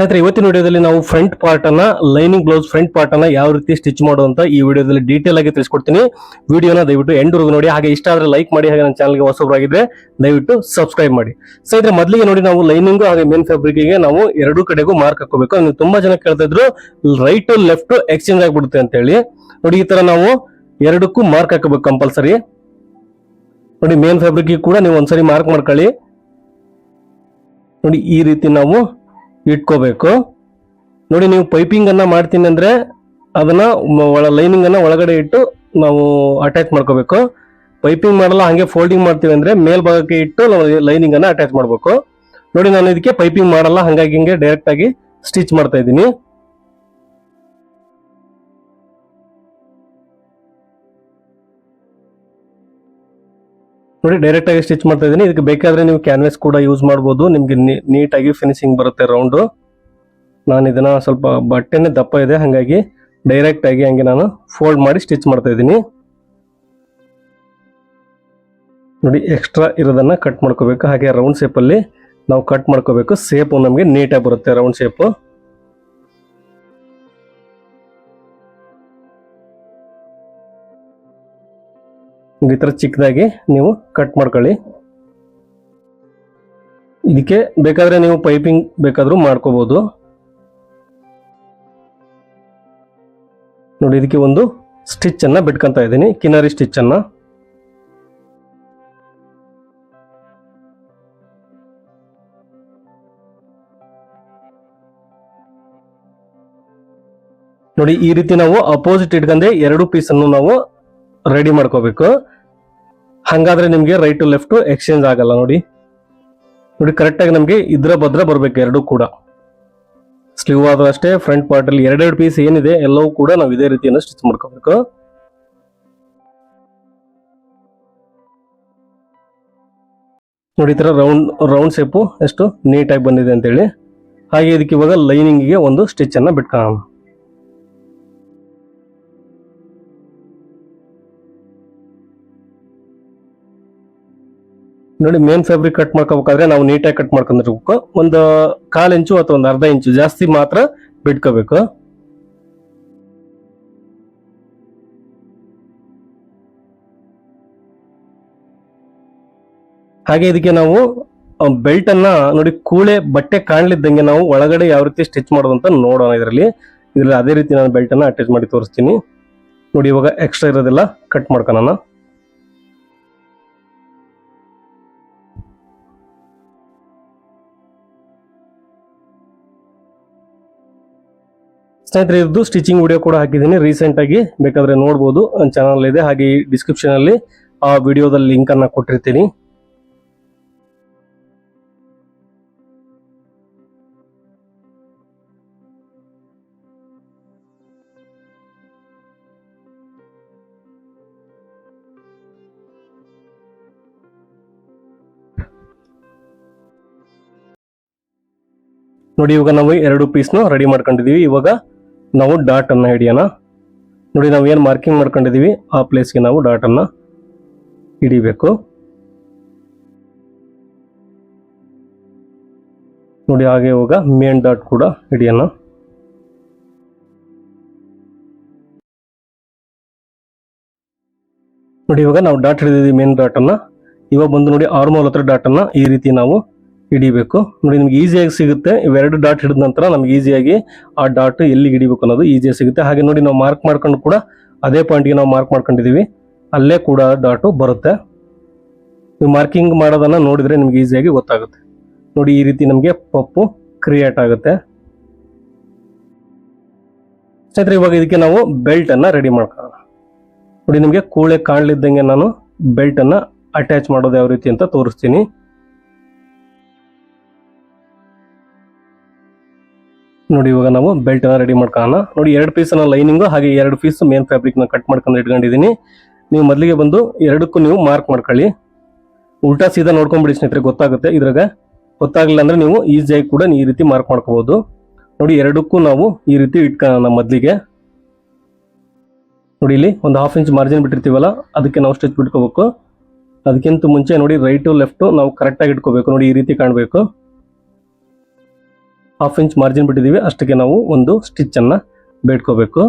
ಸ್ನೇಹಿತರೆ, ಇವತ್ತಿನ ವಿಡಿಯೋದಲ್ಲಿ ನಾವು ಫ್ರಂಟ್ ಪಾರ್ಟ್ ಅನ್ನ ಲೈನಿಂಗ್ ಬ್ಲೌಸ್ ಫ್ರಂಟ್ ಪಾರ್ಟ್ ಅನ್ನ ಯಾವ ರೀತಿ ಸ್ಟಿಚ್ ಮಾಡುವಂತ ಈ ವಿಡಿಯೋದಲ್ಲಿ ಡೀಟೇಲ್ ಆಗಿ ತಿಳಿಸ್ಕೊಡ್ತೀನಿ. ವಿಡಿಯೋನ ದಯವಿಟ್ಟು ಎಂಡ್ ವರೆಗೂ ನೋಡಿ. ಹಾಗೆ ಇಷ್ಟ ಆದ್ರೆ ಲೈಕ್ ಮಾಡಿ, ಹಾಗೆ ನನ್ನ ಚಾನಲ್ಗೆ ಹೊಸಬರಾಗಿದ್ರೆ ದಯವಿಟ್ಟು ಸಬ್ಸ್ಕ್ರೈಬ್ ಮಾಡಿ. ಸ್ನೇಹಿತರೆ, ಮೊದಲಿಗೆ ನೋಡಿ ನಾವು ಲೈನಿಂಗ್ ಹಾಗೆ ಮೇನ್ ಫ್ಯಾಬ್ರಿಕ್ಗೆ ನಾವು ಎರಡು ಕಡೆಗೂ ಮಾರ್ಕ್ ಹಾಕೋಬೇಕು ನೀವು ತುಂಬಾ ಜನ ಕೇಳ್ತಾ ಇದ್ರು ರೈಟ್ ಲೆಫ್ಟ್ ಎಕ್ಸ್ಚೇಂಜ್ ಆಗಿಬಿಡುತ್ತೆ ಅಂತ ಹೇಳಿ ನೋಡಿ, ಈ ತರ ನಾವು ಎರಡಕ್ಕೂ ಮಾರ್ಕ್ ಹಾಕಬೇಕು ಕಂಪಲ್ಸರಿ ನೋಡಿ ಮೇನ್ ಫ್ಯಾಬ್ರಿಕ್ ಕೂಡ ನೀವು ಒಂದ್ಸರಿ ಮಾರ್ಕ್ ಮಾಡ್ಕೊಳ್ಳಿ. ನೋಡಿ, ಈ ರೀತಿ ನಾವು ಇಟ್ಕೋಬೇಕು. ನೋಡಿ ನೀವು ಪೈಪಿಂಗ್ ಅನ್ನ ಮಾಡ್ತೀನಿ ಅಂದ್ರೆ ಅದನ್ನ ಒಳ ಲೈನಿಂಗ್ ಅನ್ನ ಒಳಗಡೆ ಇಟ್ಟು ನಾವು ಅಟ್ಯಾಚ್ ಮಾಡ್ಕೋಬೇಕು. ಪೈಪಿಂಗ್ ಮಾಡಲ್ಲ, ಹಾಗೆ ಫೋಲ್ಡಿಂಗ್ ಮಾಡ್ತೀವಿ ಅಂದ್ರೆ ಮೇಲ್ಭಾಗಕ್ಕೆ ಇಟ್ಟು ನಾವು ಲೈನಿಂಗ್ ಅನ್ನ ಅಟ್ಯಾಚ್ ಮಾಡ್ಬೇಕು. ನೋಡಿ ನಾನು ಇದಕ್ಕೆ ಪೈಪಿಂಗ್ ಮಾಡಲ್ಲ, ಹಾಗಾಗಿ ಹಿಂಗೆ ಡೈರೆಕ್ಟ್ ಆಗಿ ಸ್ಟಿಚ್ ಮಾಡ್ತಾ ಇದ್ದೀನಿ. ನೋಡಿ ಡೈರೆಕ್ಟ್ ಆಗಿ ಸ್ಟಿಚ್ ಮಾಡ್ತಾ ಇದ್ದೀನಿ ಇದಕ್ಕೆ ಬೇಕಾದ್ರೆ ನೀವು ಕ್ಯಾನ್ವಾಸ್ ಕೂಡ ಯೂಸ್ ಮಾಡ್ಬೋದು. ನಿಮ್ಗೆ ನೀಟಾಗಿ ಫಿನಿಶಿಂಗ್ ಬರುತ್ತೆ ರೌಂಡು ನಾನು ಇದನ್ನ ಸ್ವಲ್ಪ ಬಟ್ಟೆನೇ ದಪ್ಪ ಇದೆ. ಹಾಗಾಗಿ ಡೈರೆಕ್ಟ್ ಆಗಿ ಹಂಗೆ ನಾನು ಫೋಲ್ಡ್ ಮಾಡಿ ಸ್ಟಿಚ್ ಮಾಡ್ತಾ ಇದ್ದೀನಿ ನೋಡಿ ಎಕ್ಸ್ಟ್ರಾ ಇರೋದನ್ನ ಕಟ್ ಮಾಡ್ಕೋಬೇಕು. ಹಾಗೆ ರೌಂಡ್ ಶೇಪಲ್ಲಿ ನಾವು ಕಟ್ ಮಾಡ್ಕೋಬೇಕು. ಸೇಪು ನಮಗೆ ನೀಟಾಗಿ ಬರುತ್ತೆ ರೌಂಡ್ ಶೇಪ್ ಈ ಥರ ಚಿಕ್ಕದಾಗಿ ನೀವು ಕಟ್ ಮಾಡ್ಕೊಳ್ಳಿ. ಇದಕ್ಕೆ ಬೇಕಾದ್ರೆ ನೀವು ಪೈಪಿಂಗ್ ಬೇಕಾದರೂ ಮಾಡ್ಕೋಬೋದು. ನೋಡಿ, ಇದಕ್ಕೆ ಒಂದು ಸ್ಟಿಚ್ ಅನ್ನ ಬಿಟ್ಕೊಂತ ಇದ್ದೀನಿ, ಕಿನಾರಿ ಸ್ಟಿಚ್ ಅನ್ನ. ನೋಡಿ, ಈ ರೀತಿ ನಾವು ಅಪೋಸಿಟ್ ಇಟ್ಕೊಂಡೆ ಎರಡು ಪೀಸನ್ನು ನಾವು ರೆಡಿ ಮಾಡ್ಕೋಬೇಕು. ಹಂಗಾದ್ರೆ ನಿಮ್ಗೆ ರೈಟ್ ಟು ಲೆಫ್ಟ್ ಎಕ್ಸ್ಚೇಂಜ್ ಆಗಲ್ಲ ನೋಡಿ. ನೋಡಿ ಕರೆಕ್ಟ್ ಆಗಿ ನಮ್ಗೆ ಇದ್ರ ಭದ್ರ ಬರ್ಬೇಕು ಎರಡೂ ಕೂಡ. ಸ್ಲೀವ್ ಆದ್ರೂ ಅಷ್ಟೇ ಫ್ರಂಟ್ ಪಾರ್ಟ್ ಅಲ್ಲಿ ಎರಡೆರಡು ಪೀಸ್ ಏನಿದೆ, ಎಲ್ಲವೂ ಕೂಡ ನಾವು ಇದೇ ರೀತಿಯನ್ನು ಸ್ಟಿಚ್ ಮಾಡ್ಕೋಬೇಕು. ನೋಡಿ, ಈ ತರ ರೌಂಡ್ ರೌಂಡ್ ಶೇಪು ಎಷ್ಟು ನೀಟಾಗಿ ಬಂದಿದೆ ಅಂತೇಳಿ. ಹಾಗೆ ಇದಕ್ಕೆ ಇವಾಗ ಲೈನಿಂಗಿಗೆ ಒಂದು ಸ್ಟಿಚ್ ಅನ್ನ ಬಿಟ್ಕೊಳ್ಳೋಣ ನೋಡಿ ಮೇನ್ ಫ್ಯಾಬ್ರಿಕ್ ಕಟ್ ಮಾಡ್ಕೋಬೇಕಾದ್ರೆ ನಾವು ನೀಟಾಗಿ ಕಟ್ ಮಾಡ್ಕೊಂಡಿರ್ಬೇಕು. ಒಂದು ಕಾಲ್ ಇಂಚು ಅಥವಾ ಒಂದು ಅರ್ಧ ಇಂಚು ಜಾಸ್ತಿ ಮಾತ್ರ ಬಿಟ್ಕೋಬೇಕು. ಹಾಗೆ ಇದಕ್ಕೆ ನಾವು ಬೆಲ್ಟ್ ಅನ್ನ ನೋಡಿ, ಕೂಳೆ ಬಟ್ಟೆ ಕಾಣ್ಲಿದ್ದಂಗೆ ನಾವು ಒಳಗಡೆ ಯಾವ ರೀತಿ ಸ್ಟಿಚ್ ಮಾಡೋದಂತ ನೋಡೋಣ ಇದರಲ್ಲಿ. ಇದರಲ್ಲಿ ಅದೇ ರೀತಿ ನಾನು ಬೆಲ್ಟ್ ಅನ್ನ ಅಟ್ಯಾಚ್ ಮಾಡಿ ತೋರಿಸ್ತೀನಿ. ನೋಡಿ, ಇವಾಗ ಎಕ್ಸ್ಟ್ರಾ ಇರೋದೆಲ್ಲ ಕಟ್ ಮಾಡ್ಕೊಳ್ಳೋಣ. ಸ್ನೇಹಿತರೆ ಇದ್ದು ಸ್ಟಿಚಿಂಗ್ ವಿಡಿಯೋ ಕೂಡ ಹಾಕಿದ್ದೀನಿ. ರೀಸೆಂಟ್ ಆಗಿ ಬೇಕಾದ್ರೆ ನೋಡ್ಬೋದು. ಚಾನಲ್ ಇದೆ. ಹಾಗೆ ಡಿಸ್ಕ್ರಿಪ್ಷನ್ ಅಲ್ಲಿ ಆ ವಿಡಿಯೋದಲ್ಲಿ ಲಿಂಕ್ ಅನ್ನ ಕೊಟ್ಟಿರ್ತೀನಿ. ನೋಡಿ, ಇವಾಗ ನಾವು ಎರಡು ಪೀಸ್ನು ರೆಡಿ ಮಾಡ್ಕೊಂಡಿದೀವಿ. ಇವಾಗ ನಾವು ಡಾಟನ್ನು ಹಿಡಿಯೋಣ. ನೋಡಿ, ನಾವು ಏನು ಮಾರ್ಕಿಂಗ್ ಮಾಡ್ಕೊಂಡಿದ್ದೀವಿ ಆ ಪ್ಲೇಸ್ಗೆ ನಾವು ಡಾಟನ್ನು ಹಿಡಿಬೇಕು. ನೋಡಿ, ಹಾಗೆ ಇವಾಗ ಮೇನ್ ಡಾಟ್ ಕೂಡ ಹಿಡಿಯೋಣ. ನೋಡಿ, ಇವಾಗ ನಾವು ಡಾಟ್ ಹಿಡಿದಿದ್ದೀವಿ ಮೇನ್ ಡಾಟನ್ನು ಇವಾಗ ಬಂದು ನೋಡಿ ಆರ್ಮೋಲ್ ಹತ್ರ ಡಾಟನ್ನು ಈ ರೀತಿ ನಾವು ಹಿಡಿಬೇಕು. ನೋಡಿ, ನಿಮ್ಗೆ ಈಸಿಯಾಗಿ ಸಿಗುತ್ತೆ. ಇವೆರಡು ಡಾಟ್ ಹಿಡಿದ ನಂತರ ನಮ್ಗೆ ಈಸಿಯಾಗಿ ಆ ಡಾಟ್ ಎಲ್ಲಿಗೆ ಹಿಡಿಬೇಕು ಅನ್ನೋದು ಈಸಿಯಾಗಿ ಸಿಗುತ್ತೆ. ಹಾಗೆ ನೋಡಿ, ನಾವು ಮಾರ್ಕ್ ಮಾಡ್ಕೊಂಡು ಕೂಡ ಅದೇ ಪಾಯಿಂಟ್ಗೆ ನಾವು ಮಾರ್ಕ್ ಮಾಡ್ಕೊಂಡಿದೀವಿ. ಅಲ್ಲೇ ಕೂಡ ಡಾಟು ಬರುತ್ತೆ. ನೀವು ಮಾರ್ಕಿಂಗ್ ಮಾಡೋದನ್ನ ನೋಡಿದ್ರೆ ನಿಮ್ಗೆ ಈಸಿಯಾಗಿ ಗೊತ್ತಾಗುತ್ತೆ. ನೋಡಿ, ಈ ರೀತಿ ನಮಗೆ ಪಪ್ಪು ಕ್ರಿಯೇಟ್ ಆಗುತ್ತೆ. ಸ್ನೇಹಿತರೆ, ಇವಾಗ ಇದಕ್ಕೆ ನಾವು ಬೆಲ್ಟನ್ನು ರೆಡಿ ಮಾಡ್ಕೊಳ್ಳೋಣ. ನೋಡಿ, ನಿಮಗೆ ಕೂಳೆ ಕಾಣಲಿದ್ದಂಗೆ ನಾನು ಬೆಲ್ಟನ್ನು ಅಟ್ಯಾಚ್ ಮಾಡೋದು ಯಾವ ರೀತಿ ಅಂತ ತೋರಿಸ್ತೀನಿ. ನೋಡಿ, ಇವಾಗ ನಾವು ಬೆಲ್ಟ್ ರೆಡಿ ಮಾಡ್ಕೊಳ್ಳೋಣ. ನೋಡಿ, ಎರಡು ಪೀಸ್ ಲೈನಿಂಗ್ ಹಾಗೆ ಎರಡು ಪೀಸ್ ಮೇನ್ ಫ್ಯಾಬ್ರಿಕ್ನ ಕಟ್ ಮಾಡ್ಕೊಂಡು ಇಟ್ಕೊಂಡಿದ್ದೀನಿ. ನೀವು ಮೊದಲಿಗೆ ಬಂದು ಎರಡಕ್ಕೂ ನೀವು ಮಾರ್ಕ್ ಮಾಡ್ಕೊಳ್ಳಿ. ಉಲ್ಟಾ ಸೀದಾ ನೋಡ್ಕೊಂಡ್ಬಿಡಿ ಸ್ನೇಹಿತರೆ, ಗೊತ್ತಾಗುತ್ತೆ ಇದ್ರಾಗ. ಗೊತ್ತಾಗಲಿಲ್ಲ ಅಂದ್ರೆ ನೀವು ಈಸಿಯಾಗಿ ಕೂಡ ಈ ರೀತಿ ಮಾರ್ಕ್ ಮಾಡ್ಕೋಬಹುದು ನೋಡಿ, ಎರಡಕ್ಕೂ ನಾವು ಈ ರೀತಿ ಇಟ್ಕೊಳ್ಳೋಣ ಮೊದಲಿಗೆ. ನೋಡಿ, ಇಲ್ಲಿ ಒಂದು ಹಾಫ್ ಇಂಚ್ ಮಾರ್ಜಿನ್ ಬಿಟ್ಟಿರ್ತೀವಲ್ಲ, ಅದಕ್ಕೆ ನಾವು ಸ್ಟಿಚ್ ಬಿಟ್ಕೋಬೇಕು. ಅದಕ್ಕಿಂತ ಮುಂಚೆ ನೋಡಿ ರೈಟು ಲೆಫ್ಟು ನಾವು ಕರೆಕ್ಟಾಗಿ ಇಟ್ಕೋಬೇಕು. ನೋಡಿ, ಈ ರೀತಿ ಕಾಣಬೇಕು. ಹಾಫ್ ಇಂಚ್ ಮಾರ್ಜಿನ್ ಬಿಟ್ಟಿದ್ದೀವಿ. ಅಷ್ಟಕ್ಕೆ ನಾವು ಒಂದು ಸ್ಟಿಚ್ಚನ್ನು ಬೇಡ್ಕೋಬೇಕು.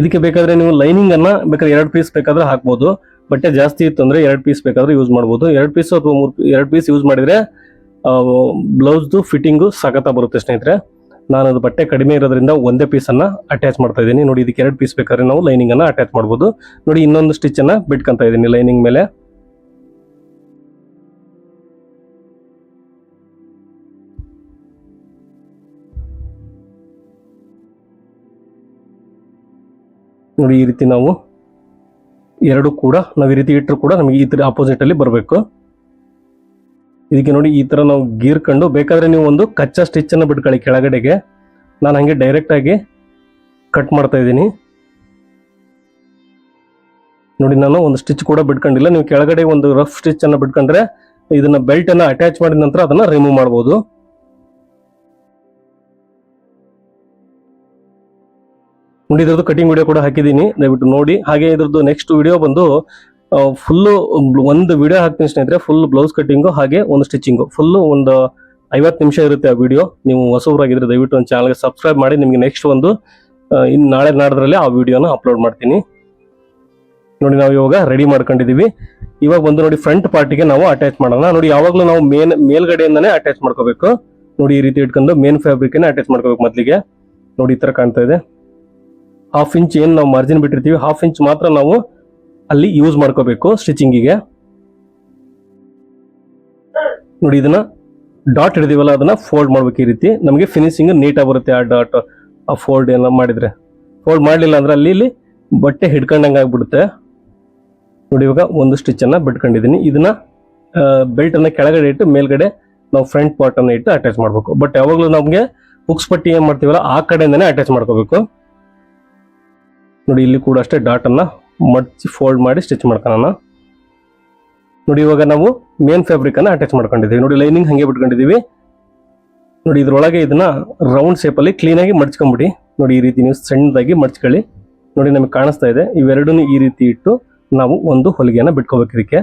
ಇದಕ್ಕೆ ಬೇಕಾದ್ರೆ ನೀವು ಲೈನಿಂಗ್ ಅನ್ನ ಬೇಕಾದ್ರೆ ಎರಡು ಪೀಸ್ ಬೇಕಾದ್ರೆ ಹಾಕ್ಬೋದು. ಬಟ್ಟೆ ಜಾಸ್ತಿ ಇತ್ತು ಅಂದ್ರೆ ಎರಡು ಪೀಸ್ ಬೇಕಾದ್ರೆ ಯೂಸ್ ಮಾಡ್ಬೋದು. ಎರಡು ಪೀಸ್ ಅಥವಾ ಮೂರು ಎರಡು ಪೀಸ್ ಯೂಸ್ ಮಾಡಿದ್ರೆ ಬ್ಲೌಸ್ದು ಫಿಟ್ಟಿಂಗು ಸಖತ ಬರುತ್ತೆ ಸ್ನೇಹಿತರೆ. ನಾನು ಅದು ಬಟ್ಟೆ ಕಡಿಮೆ ಇರೋದ್ರಿಂದ ಒಂದೇ ಪೀಸನ್ನು ಅಟ್ಯಾಚ್ ಮಾಡ್ತಾ ಇದ್ದೀನಿ. ನೋಡಿ, ಇದಕ್ಕೆ ಎರಡು ಪೀಸ್ ಬೇಕಾದ್ರೆ ನಾವು ಲೈನಿಂಗ್ ಅನ್ನ ಅಟ್ಯಾಚ್ ಮಾಡ್ಬೋದು. ನೋಡಿ, ಇನ್ನೊಂದು ಸ್ಟಿಚ್ ಅನ್ನ ಬಿಟ್ಕೊಂತ ಇದ್ದೀನಿ ಲೈನಿಂಗ್ ಮೇಲೆ. ನೋಡಿ, ಈ ರೀತಿ ನಾವು ಎರಡು ಕೂಡ, ನಾವು ಈ ರೀತಿ ಇಟ್ಟರು ಕೂಡ ನಮಗೆ ಈ ತರ ಆಪೋಸಿಟ್ ಅಲ್ಲಿ ಬರಬೇಕು. ಇದಕ್ಕೆ ನೋಡಿ, ಈ ತರ ನಾವು ಗೀರ್ಕೊಂಡು ಬೇಕಾದ್ರೆ ನೀವು ಒಂದು ಕಚ್ಚಾ ಸ್ಟಿಚ್ ಅನ್ನು ಬಿಟ್ಕೊಳ್ಳಿ ಕೆಳಗಡೆಗೆ. ನಾನು ಹಂಗೆ ಡೈರೆಕ್ಟ್ ಆಗಿ ಕಟ್ ಮಾಡ್ತಾ ಇದ್ದೀನಿ. ನೋಡಿ, ನಾನು ಒಂದು ಸ್ಟಿಚ್ ಕೂಡ ಬಿಟ್ಕೊಂಡಿಲ್ಲ. ನೀವು ಕೆಳಗಡೆ ಒಂದು ರಫ್ ಸ್ಟಿಚ್ ಅನ್ನು ಬಿಟ್ಕೊಂಡ್ರೆ ಇದನ್ನ ಬೆಲ್ಟ್ ಅನ್ನ ಅಟ್ಯಾಚ್ ಮಾಡಿದ ನಂತರ ಅದನ್ನ ರಿಮೂವ್ ಮಾಡಬಹುದು ನೋಡಿ ಇದ್ರದ್ದು ಕಟಿಂಗ್ ವಿಡಿಯೋ ಕೂಡ ಹಾಕಿದ್ದೀನಿ. ದಯವಿಟ್ಟು ನೋಡಿ. ಹಾಗೆ ಇದ್ರದ್ದು ನೆಕ್ಸ್ಟ್ ವಿಡಿಯೋ ಬಂದು ಫುಲ್ಲು ಒಂದು ವಿಡಿಯೋ ಹಾಕ್ತೀನಿ ಸ್ನೇಹಿತರೆ. ಫುಲ್ ಬ್ಲೌಸ್ ಕಟ್ಟಿಂಗು ಹಾಗೆ ಒಂದು ಸ್ಟಿಚಿಂಗು ಫುಲ್ಲು ಒಂದು ಐವತ್ತು ನಿಮಿಷ ಇರುತ್ತೆ ಆ ವಿಡಿಯೋ ನೀವು ಹೊಸಬರಾಗಿದ್ರೆ ದಯವಿಟ್ಟು ಒಂದು ಚಾನಲ್ಗೆ ಸಬ್ಸ್ಕ್ರೈಬ್ ಮಾಡಿ. ನಿಮಗೆ ನೆಕ್ಸ್ಟ್ ಒಂದು ಇನ್ನು ನಾಳೆ ನಾಡದ್ರಲ್ಲಿ ಆ ವಿಡಿಯೋನ ಅಪ್ಲೋಡ್ ಮಾಡ್ತೀನಿ. ನೋಡಿ ನಾವು ಇವಾಗ ರೆಡಿ ಮಾಡ್ಕೊಂಡಿದ್ದೀವಿ. ಇವಾಗ ಬಂದು ನೋಡಿ ಫ್ರಂಟ್ ಪಾರ್ಟಿಗೆ ನಾವು ಅಟ್ಯಾಚ್ ಮಾಡೋಣ. ನೋಡಿ ಯಾವಾಗಲೂ ನಾವು ಮೇನ್ ಮೇಲ್ಗಡೆಯಿಂದನೇ ಅಟ್ಯಾಚ್ ಮಾಡ್ಕೋಬೇಕು. ನೋಡಿ ಈ ರೀತಿ ಇಟ್ಕೊಂಡು ಮೇನ್ ಫ್ಯಾಬ್ರಿಕ್ ಅಟ್ಯಾಚ್ ಮಾಡ್ಕೋಬೇಕು ಮೊದಲಿಗೆ. ನೋಡಿ ಈ ಥರ ಕಾಣ್ತಾ ಇದೆ. ಹಾಫ್ ಇಂಚ್ ಏನು ನಾವು ಮಾರ್ಜಿನ್ ಬಿಟ್ಟಿರ್ತೀವಿ ಹಾಫ್ ಇಂಚ್ ಮಾತ್ರ ನಾವು ಅಲ್ಲಿ ಯೂಸ್ ಮಾಡ್ಕೋಬೇಕು ಸ್ಟಿಚಿಂಗಿಗೆ ನೋಡಿ ಇದನ್ನ ಡಾಟ್ ಹಿಡಿದಿವಲ್ಲ, ಅದನ್ನ ಫೋಲ್ಡ್ ಮಾಡ್ಬೇಕು ಈ ರೀತಿ. ನಮಗೆ ಫಿನಿಶಿಂಗ್ ನೀಟಾಗಿ ಬರುತ್ತೆ ಆ ಡಾಟ್ ಆ ಫೋಲ್ಡ್ ಎಲ್ಲ ಮಾಡಿದ್ರೆ. ಫೋಲ್ಡ್ ಮಾಡಲಿಲ್ಲ ಅಂದ್ರೆ ಅಲ್ಲಿ ಇಲ್ಲಿ ಬಟ್ಟೆ ಹಿಡ್ಕೊಂಡಂಗೆ ಆಗ್ಬಿಡುತ್ತೆ. ನೋಡಿ ಇವಾಗ ಒಂದು ಸ್ಟಿಚ್ ಅನ್ನ ಬಿಟ್ಕೊಂಡಿದ್ದೀನಿ ಇದನ್ನ ಬೆಲ್ಟ್ ಅನ್ನ ಕೆಳಗಡೆ ಇಟ್ಟು ಮೇಲ್ಗಡೆ ನಾವು ಫ್ರಂಟ್ ಪಾರ್ಟ್ ಅನ್ನ ಇಟ್ಟು ಅಟ್ಯಾಚ್ ಮಾಡ್ಬೇಕು. ಬಟ್ ಯಾವಾಗಲೂ ನಮಗೆ ಹುಕ್ಸ್ ಪಟ್ಟಿ ಏನ್ ಮಾಡ್ತೀವಲ್ಲ, ಆ ಕಡೆಯಿಂದನೇ ಅಟ್ಯಾಚ್ ಮಾಡ್ಕೋಬೇಕು. ನೋಡಿ, ಇಲ್ಲಿ ಕೂಡ ಅಷ್ಟೇ ಡಾಟನ್ನು ಮಡ್ಚಿ ಫೋಲ್ಡ್ ಮಾಡಿ ಸ್ಟಿಚ್ ಮಾಡ್ಕೊಳ್ಳೋಣ ನೋಡಿ, ಇವಾಗ ನಾವು ಮೇನ್ ಫ್ಯಾಬ್ರಿಕನ್ನು ಅಟ್ಯಾಚ್ ಮಾಡ್ಕೊಂಡಿದ್ದೀವಿ. ನೋಡಿ ಲೈನಿಂಗ್ ಹಾಗೆ ಬಿಟ್ಕೊಂಡಿದ್ದೀವಿ. ನೋಡಿ, ಇದ್ರೊಳಗೆ ಇದನ್ನ ರೌಂಡ್ ಶೇಪಲ್ಲಿ ಅಲ್ಲಿ ಕ್ಲೀನ್ ಆಗಿ ಮಡ್ಚ್ಕೊಂಬಿಡಿ. ನೋಡಿ, ಈ ರೀತಿ ನೀವು ಸಣ್ಣದಾಗಿ ಮಡ್ಚ್ಕೊಳ್ಳಿ. ನೋಡಿ, ನಮಗೆ ಕಾಣಿಸ್ತಾ ಇದೆ. ಇವೆರಡೂ ಈ ರೀತಿ ಇಟ್ಟು ನಾವು ಒಂದು ಹೊಲಿಗೆಯನ್ನು ಬಿಟ್ಕೋಬೇಕು ಇದಕ್ಕೆ.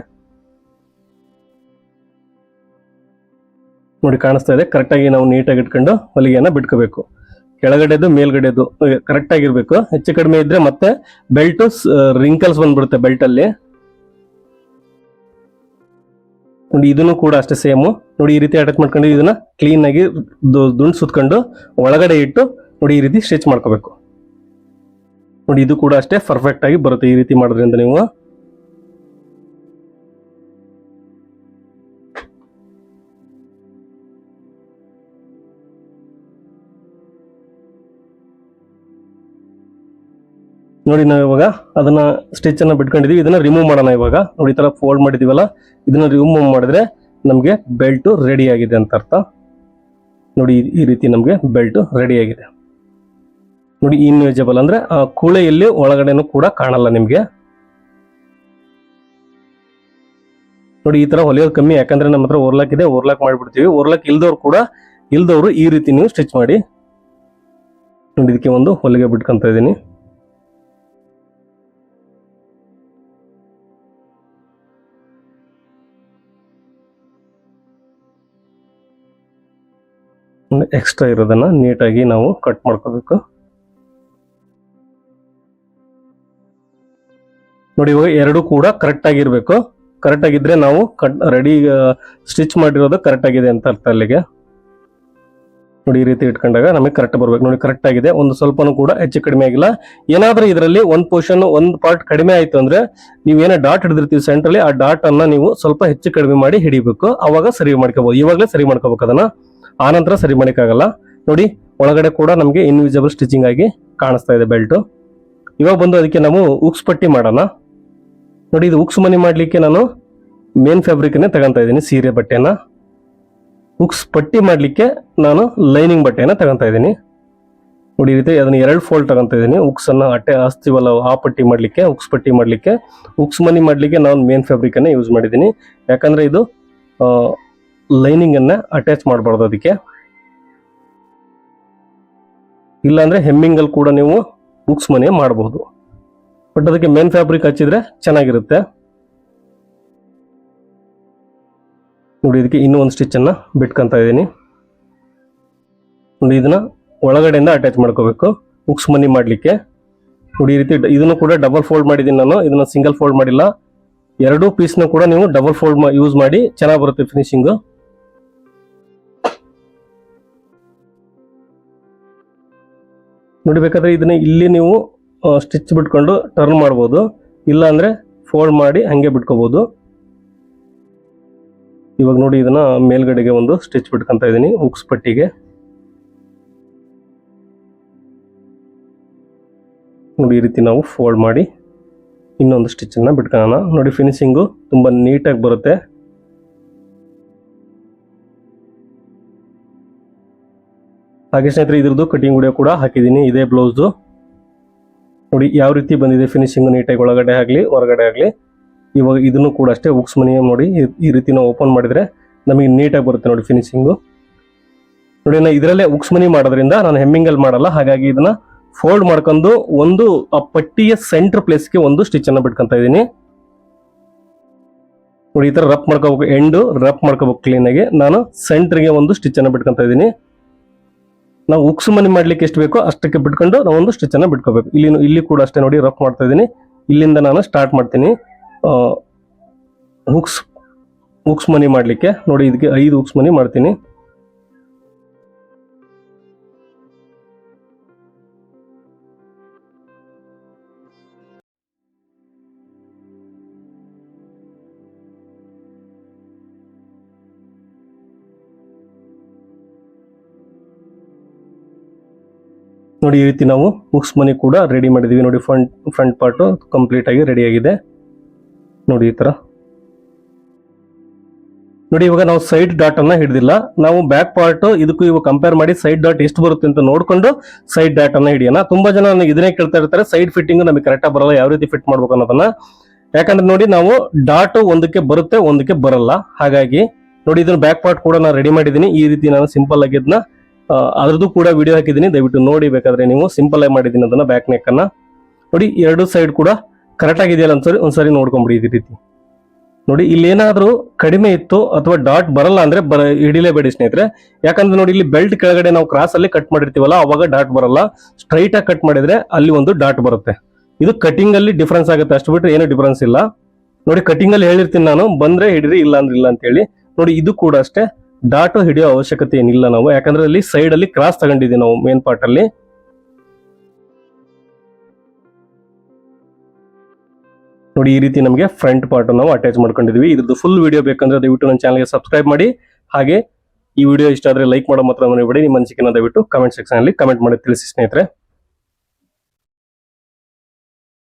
ನೋಡಿ, ಕಾಣಿಸ್ತಾ ಇದೆ. ಕರೆಕ್ಟಾಗಿ ನಾವು ನೀಟಾಗಿ ಇಟ್ಕೊಂಡು ಹೊಲಿಗೆಯನ್ನು ಬಿಟ್ಕೋಬೇಕು. ಕೆಳಗಡೆದು, ಮೇಲ್ಗಡೆದು ಕರೆಕ್ಟ್ ಆಗಿರ್ಬೇಕು. ಹೆಚ್ಚು ಕಡಿಮೆ ಇದ್ರೆ ಮತ್ತೆ ಬೆಲ್ಟ್ ರಿಂಕಲ್ಸ್ ಬಂದ್ಬಿಡುತ್ತೆ ಬೆಲ್ಟ್ ಅಲ್ಲಿ. ನೋಡಿ, ಇದನ್ನು ಕೂಡ ಅಷ್ಟೇ ಸೇಮು ನೋಡಿ, ಈ ರೀತಿ ಅಟ್ಯಾಚ್ ಮಾಡ್ಕೊಂಡು ಇದನ್ನ ಕ್ಲೀನ್ ಆಗಿ ದುಂಡ್ ಸುತ್ಕೊಂಡು ಒಳಗಡೆ ಇಟ್ಟು, ನೋಡಿ, ಈ ರೀತಿ ಸ್ಟಿಚ್ ಮಾಡ್ಕೋಬೇಕು. ನೋಡಿ, ಇದು ಕೂಡ ಅಷ್ಟೇ ಪರ್ಫೆಕ್ಟ್ ಆಗಿ ಬರುತ್ತೆ ಈ ರೀತಿ ಮಾಡೋದ್ರಿಂದ ನೀವು. ನೋಡಿ ನಾವು ಇವಾಗ ಅದನ್ನ ಸ್ಟಿಚ್ ಅನ್ನ ಬಿಟ್ಕೊಂಡಿದೀವಿ. ಇದನ್ನ ರಿಮೂವ್ ಮಾಡೋಣ ಇವಾಗ. ನೋಡಿ ತರ ಫೋಲ್ಡ್ ಮಾಡಿದೀವಲ್ಲ? ಇದನ್ನ ರಿಮೂವ್ ಮಾಡಿದ್ರೆ ನಮಗೆ ಬೆಲ್ಟ್ ರೆಡಿ ಆಗಿದೆ ಅಂತ ಅರ್ಥ. ನೋಡಿ ಈ- ರೀತಿ ನಮಗೆ ಬೆಲ್ಟ್ ರೆಡಿ ಆಗಿದೆ. ನೋಡಿ ಇನ್ಯೂಜಬಲ್ ಅಂದ್ರೆ ಆ ಕೂಳೆಯಲ್ಲಿ ಒಳಗಡೆನೂ ಕೂಡ ಕಾಣಲ್ಲ ನಿಮ್ಗೆ. ನೋಡಿ ಈ ತರ ಹೊಲಿಯೋದು ಕಮ್ಮಿ, ಯಾಕಂದ್ರೆ ನಮ್ಮ ಹತ್ರ ಓರ್ಲಾಕ್ ಇದೆ ಓರ್ಲಾಕ್ ಮಾಡಿಬಿಡ್ತೀವಿ. ಓರ್ಲಾಕ್ ಇಲ್ದವ್ರು ಕೂಡ, ಇಲ್ದವ್ರು ಈ ರೀತಿ ನೀವು ಸ್ಟಿಚ್ ಮಾಡಿ. ನೋಡಿ, ಇದಕ್ಕೆ ಒಂದು ಹೊಲಿಗೆ ಬಿಟ್ಕೊಂತ ಇದೀನಿ ಎಕ್ಸ್ಟ್ರಾ ಇರೋದನ್ನು ನೀಟಾಗಿ ನಾವು ಕಟ್ ಮಾಡ್ಕೋಬೇಕು. ನೋಡಿ ಇವಾಗ ಎರಡು ಕೂಡ ಕರೆಕ್ಟ್ ಆಗಿರ್ಬೇಕು. ಕರೆಕ್ಟ್ ಆಗಿದ್ರೆ ನಾವು ಕಟ್ ರೆಡಿ ಸ್ಟಿಚ್ ಮಾಡಿರೋದು ಕರೆಕ್ಟ್ ಆಗಿದೆ ಅಂತ ಅರ್ಥ ಅಲ್ಲಿಗೆ. ನೋಡಿ ಈ ರೀತಿ ಇಟ್ಕೊಂಡಾಗ ನಮಗೆ ಕರೆಕ್ಟ್ ಬರ್ಬೇಕು. ನೋಡಿ ಕರೆಕ್ಟ್ ಆಗಿದೆ. ಒಂದು ಸ್ವಲ್ಪನೂ ಕೂಡ ಹೆಚ್ಚು ಕಡಿಮೆ ಆಗಿಲ್ಲ. ಏನಾದ್ರೂ ಇದರಲ್ಲಿ ಒಂದು ಪೋರ್ಷನ್ ಒಂದು ಪಾರ್ಟ್ ಕಡಿಮೆ ಆಯ್ತು ಅಂದ್ರೆ ನೀವೇನೋ ಡಾಟ್ ಹಿಡಿದಿರ್ತೀವಿ ಸೆಂಟ್ರಲ್ಲಿ ಆ ಡಾಟ್ ಅನ್ನ ನೀವು ಸ್ವಲ್ಪ ಹೆಚ್ಚು ಕಡಿಮೆ ಮಾಡಿ ಹಿಡಿಬೇಕು. ಅವಾಗ ಸರಿ ಮಾಡ್ಕೋಬಹುದು ಇವಾಗಲೇ ಸರಿ ಮಾಡ್ಕೋಬೇಕು ಅದನ್ನ. ಆನಂತರ ಸರಿ ಮಾಡೋಕ್ಕಾಗಲ್ಲ. ನೋಡಿ, ಒಳಗಡೆ ಕೂಡ ನಮಗೆ ಇನ್ವಿಸಿಬಲ್ ಸ್ಟಿಚಿಂಗ್ ಆಗಿ ಕಾಣಿಸ್ತಾ ಇದೆ ಬೆಲ್ಟು. ಇವಾಗ ಬಂದು ಅದಕ್ಕೆ ನಾವು ಉಕ್ಸ್ ಪಟ್ಟಿ ಮಾಡೋಣ. ನೋಡಿ, ಇದು ಉಕ್ಸ್ ಮನಿ ಮಾಡಲಿಕ್ಕೆ ನಾನು ಮೇನ್ ಫ್ಯಾಬ್ರಿಕ್ನೇ ತಗೊಂತಾ ಇದ್ದೀನಿ, ಸೀರೆ ಬಟ್ಟೆನ. ಉಕ್ಸ್ ಪಟ್ಟಿ ಮಾಡಲಿಕ್ಕೆ ನಾನು ಲೈನಿಂಗ್ ಬಟ್ಟೆನ ತಗೊಂತಾ ಇದ್ದೀನಿ. ನೋಡಿ ರೀತಿ ಅದನ್ನು ಎರಡು ಫೋಲ್ಡ್ ತಗೊಂತ ಇದ್ದೀನಿ. ಉಕ್ಸನ್ನು ಅಟ್ಟೆ ಹಚ್ತೀವಲ್ಲ ಆ ಪಟ್ಟಿ ಮಾಡಲಿಕ್ಕೆ, ಉಕ್ಸ್ ಪಟ್ಟಿ ಮಾಡಲಿಕ್ಕೆ. ಉಕ್ಸ್ ಮನಿ ಮಾಡಲಿಕ್ಕೆ ನಾನು ಮೇನ್ ಫ್ಯಾಬ್ರಿಕನ್ನೇ ಯೂಸ್ ಮಾಡಿದ್ದೀನಿ. ಯಾಕಂದರೆ ಇದು ಲೈನಿಂಗ್ ಅನ್ನ ಅಟ್ಯಾಚ್ ಮಾಡಬಾರ್ದು ಅದಕ್ಕೆ. ಇಲ್ಲಾಂದ್ರೆ ಹೆಮ್ಮಿಂಗ್ ಅಲ್ಲಿ ಕೂಡ ನೀವು ಬುಕ್ಸ್ ಮನೆ ಮಾಡಬಹುದು ಬಟ್ ಅದಕ್ಕೆ ಮೇನ್ ಫ್ಯಾಬ್ರಿಕ್ ಹಚ್ಚಿದ್ರೆ ಚೆನ್ನಾಗಿರುತ್ತೆ. ನೋಡಿ, ಇದಕ್ಕೆ ಇನ್ನೂ ಒಂದು ಸ್ಟಿಚ್ ಅನ್ನ ಬಿಟ್ಕೊಂತ ಇದ್ದೀನಿ. ನೋಡಿ, ಇದನ್ನ ಒಳಗಡೆಯಿಂದ ಅಟ್ಯಾಚ್ ಮಾಡ್ಕೋಬೇಕು. ಬುಕ್ಸ್ ಮನಿ ಮಾಡಲಿಕ್ಕೆ. ನೋಡಿ, ಈ ರೀತಿ ಇದನ್ನು ಕೂಡ ಡಬಲ್ ಫೋಲ್ಡ್ ಮಾಡಿದ್ದೀನಿ ನಾನು. ಇದನ್ನ ಸಿಂಗಲ್ ಫೋಲ್ಡ್ ಮಾಡಿಲ್ಲ. ಎರಡೂ ಪೀಸ್ನ ಕೂಡ ನೀವು ಡಬಲ್ ಫೋಲ್ಡ್ ಯೂಸ್ ಮಾಡಿ ಚೆನ್ನಾಗಿ ಬರುತ್ತೆ ಫಿನಿಶಿಂಗ್ ನೋಡಿ ಬೇಕಾದರೆ ಇದನ್ನ ಇಲ್ಲಿ ನೀವು ಸ್ಟಿಚ್ ಬಿಟ್ಕೊಂಡು ಟರ್ನ್ ಮಾಡ್ಬೋದು. ಇಲ್ಲಾಂದರೆ ಫೋಲ್ಡ್ ಮಾಡಿ ಹಾಗೆ ಬಿಟ್ಕೋಬೋದು. ಇವಾಗ ನೋಡಿ ಇದನ್ನ ಮೇಲ್ಗಡೆಗೆ ಒಂದು ಸ್ಟಿಚ್ ಬಿಟ್ಕೊಂತ ಇದ್ದೀನಿ, ಉಕ್ಸ್ ಪಟ್ಟಿಗೆ. ನೋಡಿ ಈ ರೀತಿ ನಾವು ಫೋಲ್ಡ್ ಮಾಡಿ ಇನ್ನೊಂದು ಸ್ಟಿಚ್ಚನ್ನು ಬಿಟ್ಕೊಳ್ಳೋಣ. ನೋಡಿ ಫಿನಿಶಿಂಗು ತುಂಬ ನೀಟಾಗಿ ಬರುತ್ತೆ. ಹಾಗೆ ಸ್ನೇಹಿತರೆ, ಇದ್ರದ್ದು ಕಟಿಂಗ್ ವಿಡಿಯೋ ಕೂಡ ಹಾಕಿದ್ದೀನಿ. ಇದೇ ಬ್ಲೌಸ್ದು ನೋಡಿ, ಯಾವ ರೀತಿ ಬಂದಿದೆ ಫಿನಿಶಿಂಗ್ ನೀಟಾಗಿ ಒಳಗಡೆ ಆಗಲಿ, ಹೊರಗಡೆ ಆಗಲಿ. ಇವಾಗ ಇದನ್ನು ಕೂಡ ಅಷ್ಟೇ ಉಕ್ಸ್ ಮನಿ ನೋಡಿ, ಈ- ರೀತಿ ನಾವು ಓಪನ್ ಮಾಡಿದರೆ ನಮಗೆ ನೀಟಾಗಿ ಬರುತ್ತೆ ನೋಡಿ ಫಿನಿಶಿಂಗು ನೋಡಿ ನಾನು ಇದರಲ್ಲೇ ಉಕ್ಸ್ ಮನಿ ಮಾಡೋದ್ರಿಂದ ನಾನು ಹೆಮ್ಮಿಂಗಲ್ಲಿ ಮಾಡಲ್ಲ. ಹಾಗಾಗಿ ಇದನ್ನ ಫೋಲ್ಡ್ ಮಾಡ್ಕೊಂಡು ಒಂದು, ಆ ಪಟ್ಟಿಯ ಸೆಂಟರ್ ಪ್ಲೇಸ್ಗೆ ಒಂದು ಸ್ಟಿಚನ್ನು ಬಿಟ್ಕೊತಾ ಇದ್ದೀನಿ. ನೋಡಿ, ಈ ಥರ ರಫ್ ಮಾಡ್ಕೋಬೇಕು ಎಂಡು ರಫ್ ಮಾಡ್ಕೋಬೇಕು ಕ್ಲೀನಾಗಿ ನಾನು ಸೆಂಟ್ರಿಗೆ ಒಂದು ಸ್ಟಿಚನ್ನು ಬಿಟ್ಕೊಂತ ಇದ್ದೀನಿ. ನಾವು ಉಕ್ಸು ಮನಿ ಮಾಡ್ಲಿಕ್ಕೆ ಎಷ್ಟು ಬೇಕೋ ಅಷ್ಟಕ್ಕೆ ಬಿಟ್ಕೊಂಡು ನಾವು ಒಂದು ಸ್ಟಿಚ್ ಅನ್ನ ಬಿಟ್ಕೋಬೇಕು. ಇಲ್ಲಿ ಇಲ್ಲಿ ಕೂಡ ಅಷ್ಟೇ ನೋಡಿ ರಫ್ ಮಾಡ್ತಾ ಇದ್ದೀನಿ. ಇಲ್ಲಿಂದ ನಾನು ಸ್ಟಾರ್ಟ್ ಮಾಡ್ತೀನಿ. ಉಕ್ಸ್ ಉಕ್ಸ್ ಮನಿ ಮಾಡಲಿಕ್ಕೆ ನೋಡಿ, ಇದಕ್ಕೆ ಐದು ಉಕ್ಸ್ ಮನಿ ಮಾಡ್ತೀನಿ. ನೋಡಿ, ಈ ರೀತಿ ನಾವು ಹುಕ್ಸ್ ಮನಿ ಕೂಡ ರೆಡಿ ಮಾಡಿದೀವಿ. ನೋಡಿ ಫ್ರಂಟ್ ಫ್ರಂಟ್ ಪಾರ್ಟು ಕಂಪ್ಲೀಟ್ ಆಗಿ ರೆಡಿ ಆಗಿದೆ. ನೋಡಿ, ಈ ಥರ ನೋಡಿ, ಇವಾಗ ನಾವು ಸೈಡ್ ಡಾಟ್ ಅನ್ನ ಹಿಡಿದಿಲ್ಲ. ನಾವು ಬ್ಯಾಕ್ ಪಾರ್ಟ್ ಇದಕ್ಕೂ ಇವಾಗ ಕಂಪೇರ್ ಮಾಡಿ ಸೈಡ್ ಡಾಟ್ ಎಷ್ಟು ಬರುತ್ತೆ ಅಂತ ನೋಡ್ಕೊಂಡು ಸೈಡ್ ಡಾಟ್ ಅನ್ನ ಹಿಡಿಯೋಣ. ತುಂಬಾ ಜನ ನನಗೆ ಇದನ್ನೇ ಕೇಳ್ತಾ ಇರ್ತಾರೆ ಸೈಡ್ ಫಿಟ್ಟಿಂಗ್ ನಮಗೆ ಕರೆಕ್ಟಾಗಿ ಬರಲ್ಲ, ಯಾವ ರೀತಿ ಫಿಟ್ ಮಾಡ್ಬೇಕು ಅನ್ನೋದನ್ನ. ಯಾಕಂದ್ರೆ ನೋಡಿ, ನಾವು ಡಾಟ್ ಒಂದಕ್ಕೆ ಬರುತ್ತೆ, ಒಂದಕ್ಕೆ ಬರಲ್ಲ. ಹಾಗಾಗಿ ನೋಡಿ, ಇದನ್ನ ಬ್ಯಾಕ್ ಪಾರ್ಟ್ ಕೂಡ ನಾನು ರೆಡಿ ಮಾಡಿದ್ದೀನಿ ಈ ರೀತಿ ನಾನು ಸಿಂಪಲ್ ಆಗಿ ಇದನ್ನ ಅದ್ರದ್ದು ಕೂಡ ವಿಡಿಯೋ ಹಾಕಿದ್ದೀನಿ. ದಯವಿಟ್ಟು ನೋಡಿ, ಬೇಕಾದ್ರೆ ನೀವು ಸಿಂಪಲ್ ಆಗಿ ಮಾಡಿದ್ದೀನಿ ಅದನ್ನ ಬ್ಯಾಕ್ ನೆಕ್ ಅನ್ನ. ನೋಡಿ, ಎರಡು ಸೈಡ್ ಕೂಡ ಕರೆಕ್ಟ್ ಆಗಿದೆಯಲ್ಲ ಒಂದ್ಸರಿ ಒಂದ್ಸರಿ ನೋಡ್ಕೊಂಡ್ಬಿಡಿ ಈ ರೀತಿ. ನೋಡಿ, ಇಲ್ಲಿ ಏನಾದರೂ ಕಡಿಮೆ ಇತ್ತು ಅಥವಾ ಡಾಟ್ ಬರಲ್ಲ ಅಂದ್ರೆ ಬರ, ಹಿಡಿಲೇಬೇಡಿ ಸ್ನೇಹಿತರೆ. ಯಾಕಂದ್ರೆ ನೋಡಿ, ಇಲ್ಲಿ ಬೆಲ್ಟ್ ಕೆಳಗಡೆ ನಾವು ಕ್ರಾಸ್ ಅಲ್ಲಿ ಕಟ್ ಮಾಡಿರ್ತೀವಲ್ಲ, ಅವಾಗ ಡಾಟ್ ಬರಲ್ಲ. ಸ್ಟ್ರೈಟ್ ಆಗಿ ಕಟ್ ಮಾಡಿದ್ರೆ ಅಲ್ಲಿ ಒಂದು ಡಾಟ್ ಬರುತ್ತೆ. ಇದು ಕಟಿಂಗ್ ಅಲ್ಲಿ ಡಿಫ್ರೆನ್ಸ್ ಆಗುತ್ತೆ. ಅಷ್ಟು ಬಿಟ್ಟರೆ ಏನು ಡಿಫ್ರೆನ್ಸ್ ಇಲ್ಲ. ನೋಡಿ ಕಟಿಂಗ್ ಅಲ್ಲಿ ಹೇಳಿರ್ತೀನಿ ನಾನು. ಬಂದ್ರೆ ಹಿಡಿರಿ ಇಲ್ಲ ಅಂದ್ರೆ ಇಲ್ಲ ಅಂತ ಹೇಳಿ ನೋಡಿ, ಇದು ಕೂಡ ಅಷ್ಟೇ. ಡಾಟ್ ಹಿಡಿಯೋ ಅವಶ್ಯಕತೆ ಏನಿಲ್ಲ ನಾವು. ಯಾಕಂದ್ರೆ ಅಲ್ಲಿ ಸೈಡ್ ಅಲ್ಲಿ ಕ್ರಾಸ್ ತಗೊಂಡಿದ್ದೀವಿ ನಾವು ಮೇನ್ ಪಾರ್ಟ್ ಅಲ್ಲಿ. ನೋಡಿ, ಈ ರೀತಿ ನಮಗೆ ಫ್ರಂಟ್ ಪಾರ್ಟ್ ನಾವು ಅಟ್ಯಾಚ್ ಮಾಡ್ಕೊಂಡಿದ್ವಿ ಇದ್ರದ್ದು ಫುಲ್ ವಿಡಿಯೋ ಬೇಕಂದ್ರೆ ದಯವಿಟ್ಟು ನನ್ನ ಚಾನಲ್ಗೆ ಸಬ್ಸ್ಕ್ರೈಬ್ ಮಾಡಿ. ಹಾಗೆ ಈ ವಿಡಿಯೋ ಇಷ್ಟ ಆದ್ರೆ ಲೈಕ್ ಮಾಡೋ ಮಾತ್ರ ಮರಿಬೇಡಿ. ನಿಮ್ಮ ಅನಿಸಿಕೆನ ದಯವಿಟ್ಟು ಕಮೆಂಟ್ ಸೆಕ್ಷನ್ ಅಲ್ಲಿ ಕಮೆಂಟ್ ಮಾಡಿ ತಿಳಿಸಿ ಸ್ನೇಹಿತರೆ.